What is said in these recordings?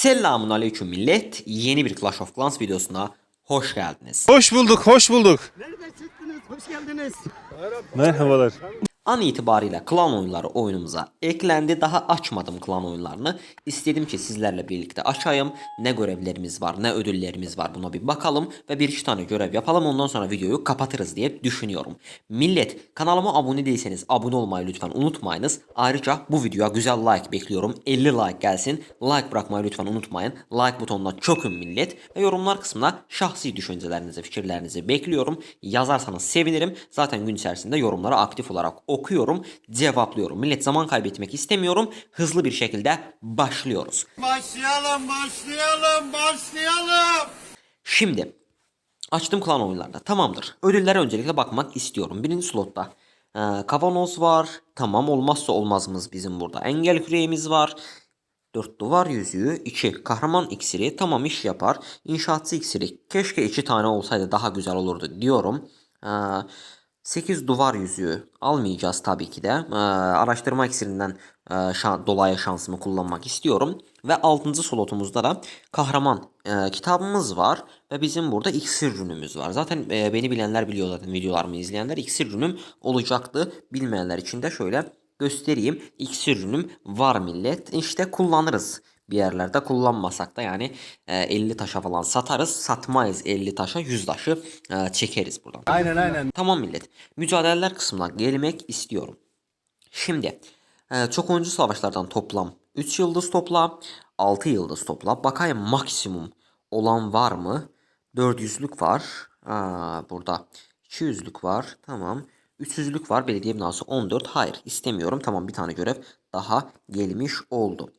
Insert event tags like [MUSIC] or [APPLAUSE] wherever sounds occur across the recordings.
Selamun Aleyküm millet. Yeni bir Clash of Clans videosuna hoş geldiniz. Hoş bulduk, hoş bulduk. Nereden çıktınız? Hoş geldiniz. Merhabalar. An itibariyle klan oyunları oyunumuza eklendi. Daha açmadım klan oyunlarını. İstedim ki sizlerle birlikte açayım. Ne görevlerimiz var, ne ödüllerimiz var buna bir bakalım. Ve bir iki tane görev yapalım. Ondan sonra videoyu kapatırız diye düşünüyorum. Millet kanalıma abone değilseniz abone olmayı lütfen unutmayınız. Ayrıca bu videoya güzel like bekliyorum. 50 like gelsin. Like bırakmayı lütfen unutmayın. Like butonuna çökün millet. Ve yorumlar kısmına şahsi düşüncelerinizi, fikirlerinizi bekliyorum. Yazarsanız sevinirim. Zaten gün içerisinde yorumları aktif olarak okuyorum, cevaplıyorum. Millet zaman kaybetmek istemiyorum. Hızlı bir şekilde başlıyoruz. Başlayalım, başlayalım, başlayalım. Şimdi açtım klan oyunlarda. Tamamdır. Ödüllere öncelikle bakmak istiyorum. Birinci slotta e, kavanoz var. Tamam olmazsa olmazımız bizim burada. Engel küreğimiz var. 4 duvar yüzüğü, 2 kahraman iksiri tamam iş yapar. İnşaatçı iksiri keşke 2 tane olsaydı daha güzel olurdu diyorum. Ee, 8 duvar yüzüğü almayacağız tabii ki de. Ee, araştırma iksirinden e, şan, dolayı şansımı kullanmak istiyorum. Ve 6. slotumuzda da kahraman e, kitabımız var. Ve bizim burada iksir rünümüz var. Zaten e, beni bilenler biliyor zaten videolarımı izleyenler. iksir rünüm olacaktı. Bilmeyenler için de şöyle göstereyim. İksir ürünüm var millet. İşte kullanırız bir yerlerde kullanmasak da yani e, 50 taşa falan satarız. Satmayız 50 taşa 100 taşı e, çekeriz buradan. Aynen aynen. Tamam millet. Mücadeleler kısmına gelmek istiyorum. Şimdi e, çok oyuncu savaşlardan toplam 3 yıldız topla, 6 yıldız topla. Bakayım maksimum olan var mı? 400'lük var. Aa, burada 200'lük var. Tamam. 300'lük var. Belediye binası 14. Hayır istemiyorum. Tamam bir tane görev daha gelmiş oldu.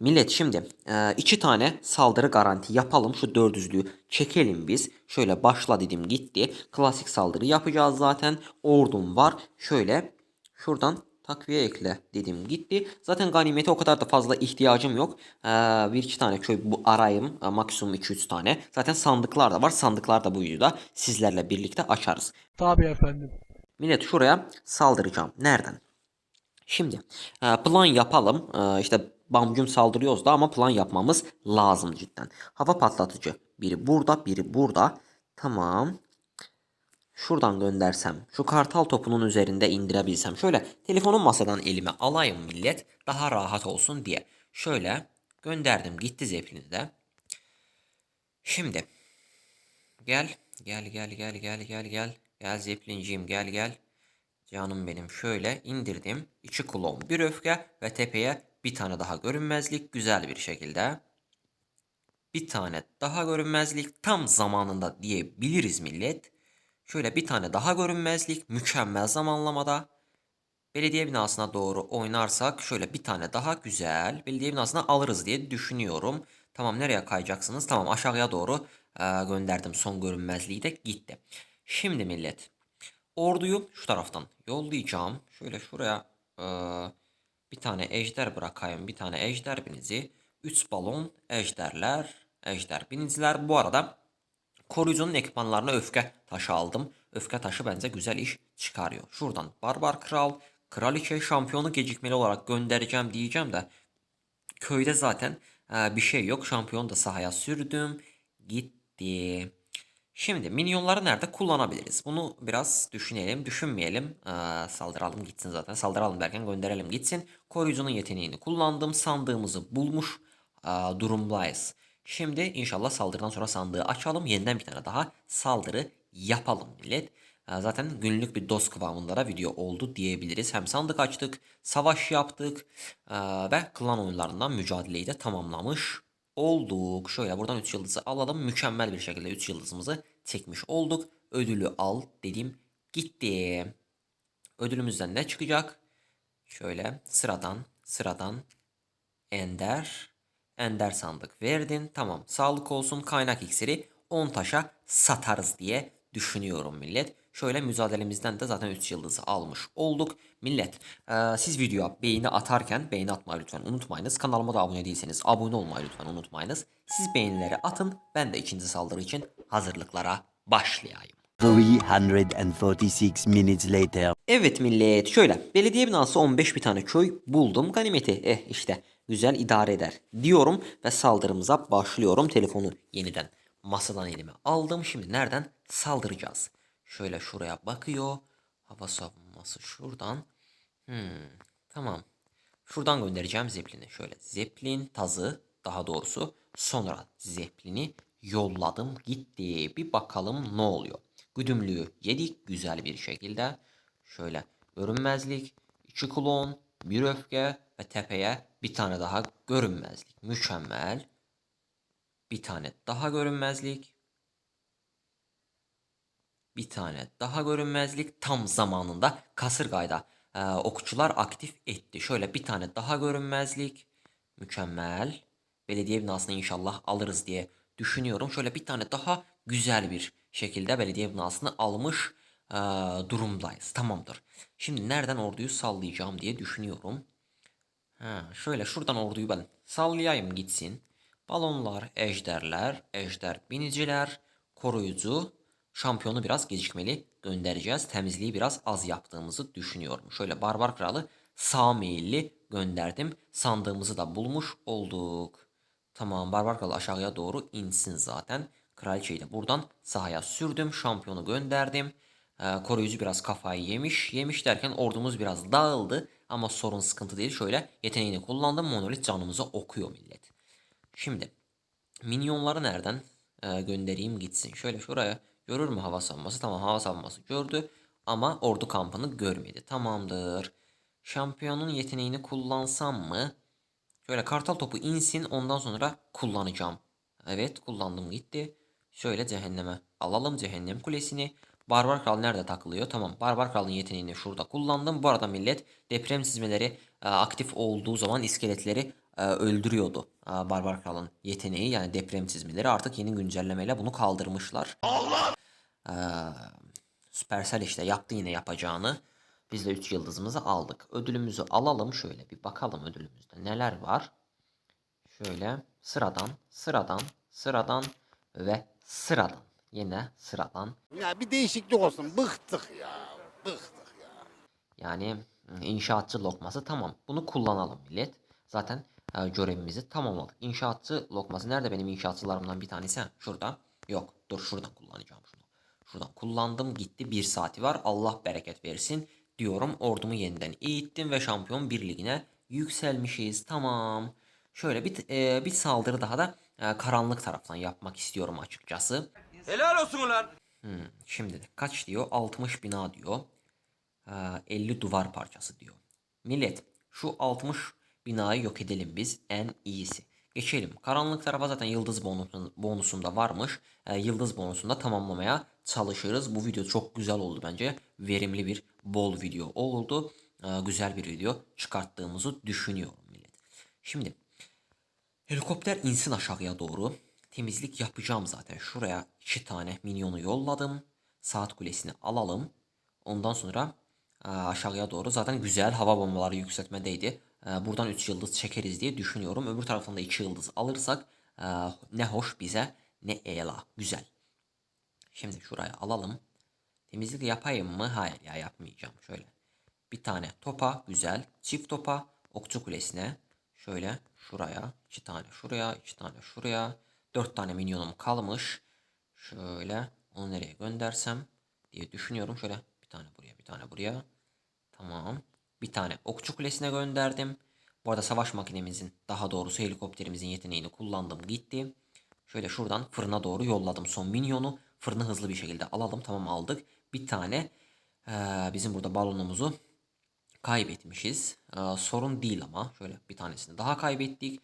Millet şimdi e, iki tane saldırı garanti yapalım. Şu 400'lüğü çekelim biz. Şöyle başla dedim gitti. Klasik saldırı yapacağız zaten. Ordum var. Şöyle şuradan takviye ekle dedim gitti. Zaten ganimete o kadar da fazla ihtiyacım yok. Ee, bir iki tane köy bu arayım. Ee, maksimum 2-3 tane. Zaten sandıklar da var. Sandıklar da bu videoda sizlerle birlikte açarız. Tabii efendim. Millet şuraya saldıracağım. Nereden? Şimdi e, plan yapalım. E, İşte bamgüm saldırıyoruz da ama plan yapmamız lazım cidden. Hava patlatıcı. Biri burada, biri burada. Tamam. Şuradan göndersem, şu kartal topunun üzerinde indirebilsem. Şöyle telefonun masadan elime alayım millet. Daha rahat olsun diye. Şöyle gönderdim. Gitti zeplini de. Şimdi gel, gel, gel, gel, gel, gel, gel. Gel zeplinciğim gel gel. Canım benim şöyle indirdim. İçi klon bir öfke ve tepeye bir tane daha görünmezlik güzel bir şekilde. Bir tane daha görünmezlik tam zamanında diyebiliriz millet. Şöyle bir tane daha görünmezlik mükemmel zamanlamada. Belediye binasına doğru oynarsak şöyle bir tane daha güzel. Belediye binasına alırız diye düşünüyorum. Tamam nereye kayacaksınız? Tamam aşağıya doğru e, gönderdim son görünmezliği de gitti. Şimdi millet orduyu şu taraftan yollayacağım. Şöyle şuraya e, bir tane ejder bırakayım. Bir tane ejder binizi. 3 balon ejderler. Ejder biniciler. Bu arada koruyucunun ekipmanlarına öfke taşı aldım. Öfke taşı bence güzel iş çıkarıyor. Şuradan Barbar Kral, Kraliçe şampiyonu gecikmeli olarak göndereceğim diyeceğim de köyde zaten e, bir şey yok. Şampiyon da sahaya sürdüm. Gitti. Şimdi minyonları nerede kullanabiliriz? Bunu biraz düşünelim, düşünmeyelim. Ee, saldıralım gitsin zaten. Saldıralım derken gönderelim gitsin. Koruyucunun yeteneğini kullandım. Sandığımızı bulmuş e, durumdayız. Şimdi inşallah saldırıdan sonra sandığı açalım. Yeniden bir tane daha saldırı yapalım millet. Ee, zaten günlük bir dost kıvamında da video oldu diyebiliriz. Hem sandık açtık, savaş yaptık ee, ve klan oyunlarından mücadeleyi de tamamlamış olduk. Şöyle buradan 3 yıldızı alalım. Mükemmel bir şekilde 3 yıldızımızı çekmiş olduk. Ödülü al dedim. Gitti. Ödülümüzden ne çıkacak? Şöyle sıradan sıradan ender. Ender sandık verdin. Tamam sağlık olsun kaynak iksiri 10 taşa satarız diye düşünüyorum millet. Şöyle mücadelemizden de zaten 3 yıldızı almış olduk. Millet e, siz videoya beğeni atarken beğeni atmayı lütfen unutmayınız. Kanalıma da abone değilseniz abone olmayı lütfen unutmayınız. Siz beğenileri atın ben de ikinci saldırı için hazırlıklara başlayayım. 346 minutes later. Evet millet şöyle belediye binası 15 bir tane köy buldum ganimeti eh işte güzel idare eder diyorum ve saldırımıza başlıyorum. Telefonu yeniden masadan elime aldım. Şimdi nereden saldıracağız? Şöyle şuraya bakıyor. Hava savunması şuradan. Hmm, tamam. Şuradan göndereceğim Zeppelin'i. Şöyle Zeppelin tazı daha doğrusu sonra Zeppelin'i yolladım gitti. Bir bakalım ne oluyor. Güdümlüğü yedik güzel bir şekilde. Şöyle görünmezlik, iki klon, bir öfke ve tepeye bir tane daha görünmezlik. Mükemmel. Bir tane daha görünmezlik. Bir tane daha görünmezlik tam zamanında kasırgayda e, okçular aktif etti. Şöyle bir tane daha görünmezlik. Mükemmel. Belediye binasını inşallah alırız diye düşünüyorum. Şöyle bir tane daha güzel bir şekilde belediye binasını almış e, durumdayız. Tamamdır. Şimdi nereden orduyu sallayacağım diye düşünüyorum. Ha, şöyle şuradan orduyu ben sallayayım gitsin. Balonlar, ejderler, ejder biniciler, koruyucu, şampiyonu biraz gecikmeli göndereceğiz. Temizliği biraz az yaptığımızı düşünüyorum. Şöyle barbar kralı sağ meyilli gönderdim. Sandığımızı da bulmuş olduk. Tamam barbar kralı aşağıya doğru insin zaten. Kraliçeyi de buradan sahaya sürdüm. Şampiyonu gönderdim. Ee, koruyucu biraz kafayı yemiş. Yemiş derken ordumuz biraz dağıldı. Ama sorun sıkıntı değil. Şöyle yeteneğini kullandım. Monolit canımızı okuyor millet. Şimdi minyonları nereden e, göndereyim gitsin. Şöyle şuraya görür mü hava savunması? Tamam hava savunması gördü. Ama ordu kampını görmedi. Tamamdır. Şampiyonun yeteneğini kullansam mı? Şöyle kartal topu insin ondan sonra kullanacağım. Evet kullandım gitti. Şöyle cehenneme alalım cehennem kulesini. Barbar Kral nerede takılıyor? Tamam Barbar Kral'ın yeteneğini şurada kullandım. Bu arada millet deprem çizmeleri e, aktif olduğu zaman iskeletleri öldürüyordu. E, Barbar Kral'ın yeteneği yani deprem çizmeleri artık yeni güncellemeyle bunu kaldırmışlar. E, Supercell işte yaptı yine yapacağını. Biz de 3 yıldızımızı aldık. Ödülümüzü alalım şöyle bir bakalım ödülümüzde neler var. Şöyle sıradan, sıradan, sıradan ve sıradan. Yine sıradan. Ya bir değişiklik olsun. Bıktık ya. Bıktık ya. Yani inşaatçı lokması tamam. Bunu kullanalım millet. Zaten e, görevimizi tamamladık. İnşaatçı lokması nerede benim inşaatçılarımdan bir tanesi? Şurada. Yok dur şuradan kullanacağım şunu. Şuradan kullandım gitti. Bir saati var. Allah bereket versin diyorum. Ordumu yeniden eğittim ve şampiyon bir ligine yükselmişiz. Tamam. Şöyle bir, e, bir saldırı daha da e, karanlık taraftan yapmak istiyorum açıkçası. Helal olsun ulan. Hmm, şimdi de kaç diyor? 60 bina diyor. Ee, 50 duvar parçası diyor. Millet şu 60 binayı yok edelim biz en iyisi. Geçelim. Karanlık tarafa zaten yıldız bonusun, bonusum da varmış. Ee, yıldız bonusunu da tamamlamaya çalışırız. Bu video çok güzel oldu bence. Verimli bir bol video oldu. Ee, güzel bir video çıkarttığımızı düşünüyorum millet. Şimdi Helikopter insin aşağıya doğru. Temizlik yapacağım zaten. Şuraya iki tane minyonu yolladım. Saat kulesini alalım. Ondan sonra e, aşağıya doğru zaten güzel hava bombaları yükseltmedeydi. E, Buradan 3 yıldız çekeriz diye düşünüyorum. Öbür taraftan da 2 yıldız alırsak e, ne hoş bize ne ela. Güzel. Şimdi şuraya alalım. Temizlik yapayım mı? Hayır ya yapmayacağım. Şöyle bir tane topa güzel. Çift topa okçu kulesine. Şöyle şuraya. iki tane şuraya. iki tane şuraya. Dört tane minyonum kalmış. Şöyle onu nereye göndersem diye düşünüyorum. Şöyle bir tane buraya bir tane buraya. Tamam. Bir tane okçu kulesine gönderdim. Bu arada savaş makinemizin daha doğrusu helikopterimizin yeteneğini kullandım gitti. Şöyle şuradan fırına doğru yolladım son minyonu. Fırını hızlı bir şekilde alalım. Tamam aldık. Bir tane eee, bizim burada balonumuzu kaybetmişiz. Eee, sorun değil ama. Şöyle bir tanesini daha kaybettik.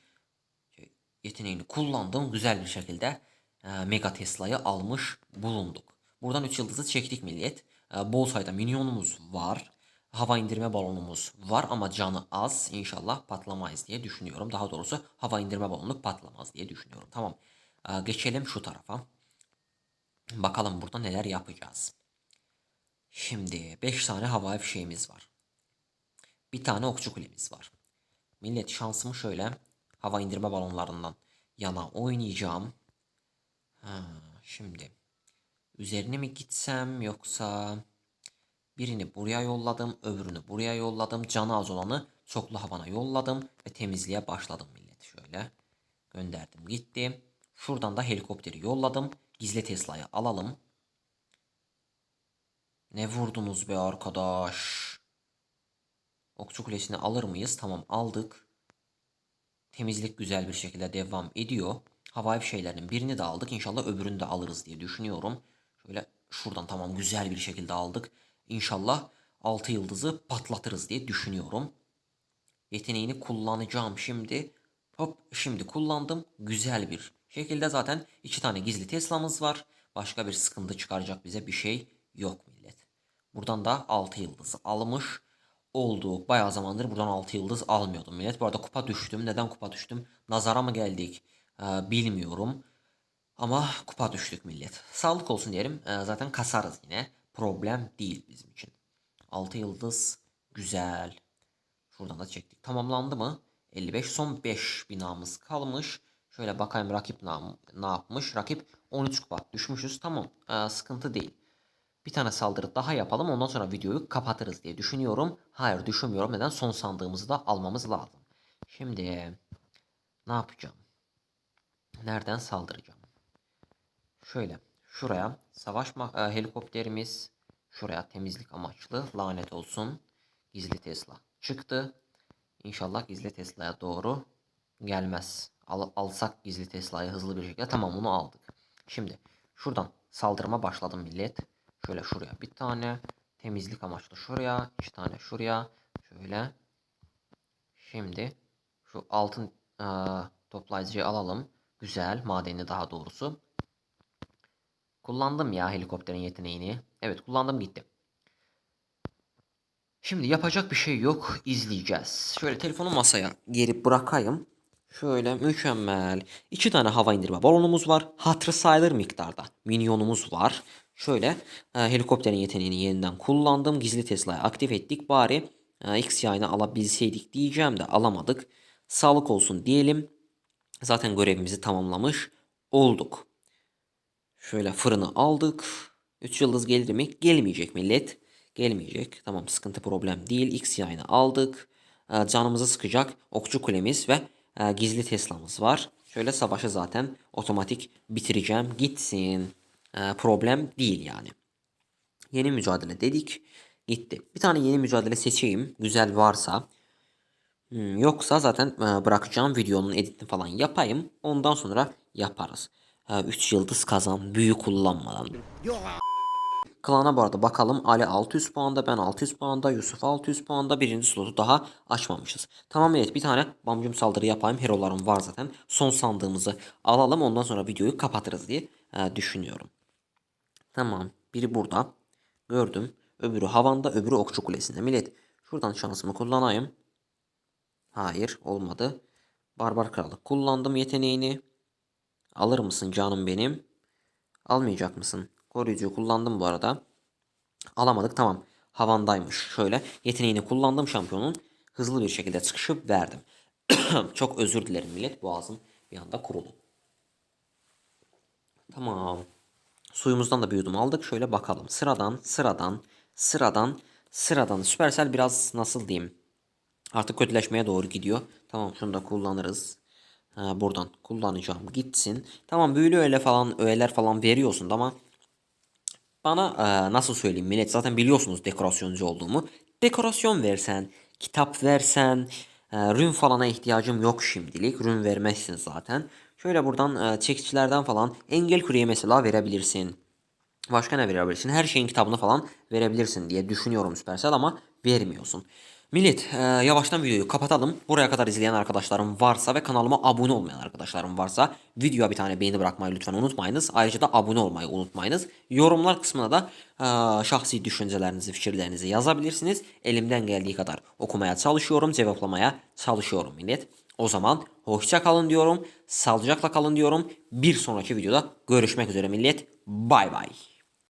Şey, yeteneğini kullandım. Güzel bir şekilde eee, Mega Tesla'yı almış bulunduk. Buradan 3 yıldızı çektik millet. Eee, bol sayıda minyonumuz var. Hava indirme balonumuz var ama canı az. İnşallah patlamayız diye düşünüyorum. Daha doğrusu hava indirme balonu patlamaz diye düşünüyorum. Tamam. Eee, geçelim şu tarafa. Bakalım burada neler yapacağız. Şimdi 5 tane hava fişeğimiz var. Bir tane okçu kulemiz var. Millet şansımı şöyle hava indirme balonlarından yana oynayacağım. Ha, şimdi üzerine mi gitsem yoksa birini buraya yolladım, öbürünü buraya yolladım. Canı az olanı çoklu havana yolladım ve temizliğe başladım millet. Şöyle gönderdim gitti. Şuradan da helikopteri yolladım. Gizli Tesla'yı alalım. Ne vurdunuz be arkadaş? Okçu Kulesi'ni alır mıyız? Tamam aldık. Temizlik güzel bir şekilde devam ediyor. Havai fişeklerinin birini de aldık. İnşallah öbürünü de alırız diye düşünüyorum. Şöyle şuradan tamam güzel bir şekilde aldık. İnşallah 6 yıldızı patlatırız diye düşünüyorum. Yeteneğini kullanacağım şimdi. Hop şimdi kullandım. Güzel bir şekilde zaten iki tane gizli Tesla'mız var. Başka bir sıkıntı çıkaracak bize bir şey yok millet. Buradan da 6 yıldızı almış olduk. Bayağı zamandır buradan 6 yıldız almıyordum millet. Bu arada kupa düştüm. Neden kupa düştüm? Nazara mı geldik? Ee, bilmiyorum. Ama kupa düştük millet. Sağlık olsun diyelim. Ee, zaten kasarız yine. Problem değil bizim için. 6 yıldız güzel. Şuradan da çektik. Tamamlandı mı? 55 son 5 binamız kalmış. Şöyle bakayım rakip ne, yapmış. Rakip 13 kupa düşmüşüz. Tamam ee, sıkıntı değil. Bir tane saldırı daha yapalım. Ondan sonra videoyu kapatırız diye düşünüyorum. Hayır düşünmüyorum. Neden? Son sandığımızı da almamız lazım. Şimdi ne yapacağım? Nereden saldıracağım? Şöyle şuraya savaş e, helikopterimiz şuraya temizlik amaçlı lanet olsun. Gizli Tesla çıktı. İnşallah gizli Tesla'ya doğru gelmez. Al- alsak gizli Tesla'yı hızlı bir şekilde tamam onu aldık. Şimdi şuradan saldırıma başladım millet. Şöyle şuraya bir tane temizlik amaçlı şuraya iki tane şuraya şöyle. Şimdi şu altın e, toplayıcıyı alalım. Güzel madeni daha doğrusu. Kullandım ya helikopterin yeteneğini. Evet kullandım gitti. Şimdi yapacak bir şey yok. izleyeceğiz. Şöyle telefonu masaya geri bırakayım. Şöyle mükemmel. İki tane hava indirme balonumuz var. Hatırı sayılır miktarda. Minyonumuz var. Şöyle e, helikopterin yeteneğini yeniden kullandım. Gizli Tesla'yı aktif ettik. Bari e, X yayını alabilseydik diyeceğim de alamadık. Sağlık olsun diyelim. Zaten görevimizi tamamlamış olduk. Şöyle fırını aldık. 3 yıldız gelir mi? Gelmeyecek millet. Gelmeyecek. Tamam sıkıntı problem değil. X yayını aldık. Ee, canımızı sıkacak okçu kulemiz ve e, gizli Tesla'mız var. Şöyle savaşı zaten otomatik bitireceğim. Gitsin. Ee, problem değil yani. Yeni mücadele dedik. Gitti. Bir tane yeni mücadele seçeyim. Güzel varsa. Hmm, yoksa zaten e, bırakacağım videonun editini falan yapayım. Ondan sonra yaparız. 3 yıldız kazan büyü kullanmadan. Klana bu arada bakalım. Ali 600 puanda, ben 600 puanda, Yusuf 600 puanda. Birinci slotu daha açmamışız. Tamam evet bir tane bamcım saldırı yapayım. Herolarım var zaten. Son sandığımızı alalım. Ondan sonra videoyu kapatırız diye e, düşünüyorum. Tamam. Biri burada. Gördüm. Öbürü havanda, öbürü okçu kulesinde. Millet şuradan şansımı kullanayım. Hayır olmadı. Barbar kralı kullandım yeteneğini. Alır mısın canım benim? Almayacak mısın? Koruyucuyu kullandım bu arada. Alamadık tamam. Havandaymış. Şöyle yeteneğini kullandım şampiyonun. Hızlı bir şekilde çıkışı verdim. [CLEARS THROAT] Çok özür dilerim millet. Boğazım bir anda kurudu. Tamam. Suyumuzdan da bir yudum aldık. Şöyle bakalım. Sıradan, sıradan, sıradan, sıradan. Süpersel biraz nasıl diyeyim? Artık kötüleşmeye doğru gidiyor. Tamam şunu da kullanırız. Ha, buradan kullanacağım gitsin. Tamam büyülü öyle falan öğeler falan veriyorsun ama bana e, nasıl söyleyeyim millet zaten biliyorsunuz dekorasyoncu olduğumu. Dekorasyon versen, kitap versen, e, rün falana ihtiyacım yok şimdilik. Rün vermezsin zaten. Şöyle buradan e, çekicilerden falan engel kureye mesela verebilirsin. Başka ne verebilirsin? Her şeyin kitabını falan verebilirsin diye düşünüyorum Supercell ama vermiyorsun. Millet e, yavaştan videoyu kapatalım. Buraya kadar izleyen arkadaşlarım varsa ve kanalıma abone olmayan arkadaşlarım varsa videoya bir tane beğeni bırakmayı lütfen unutmayınız. Ayrıca da abone olmayı unutmayınız. Yorumlar kısmına da e, şahsi düşüncelerinizi, fikirlerinizi yazabilirsiniz. Elimden geldiği kadar okumaya çalışıyorum, cevaplamaya çalışıyorum millet. O zaman hoşça kalın diyorum. Sağlıcakla kalın diyorum. Bir sonraki videoda görüşmek üzere millet. Bay bay.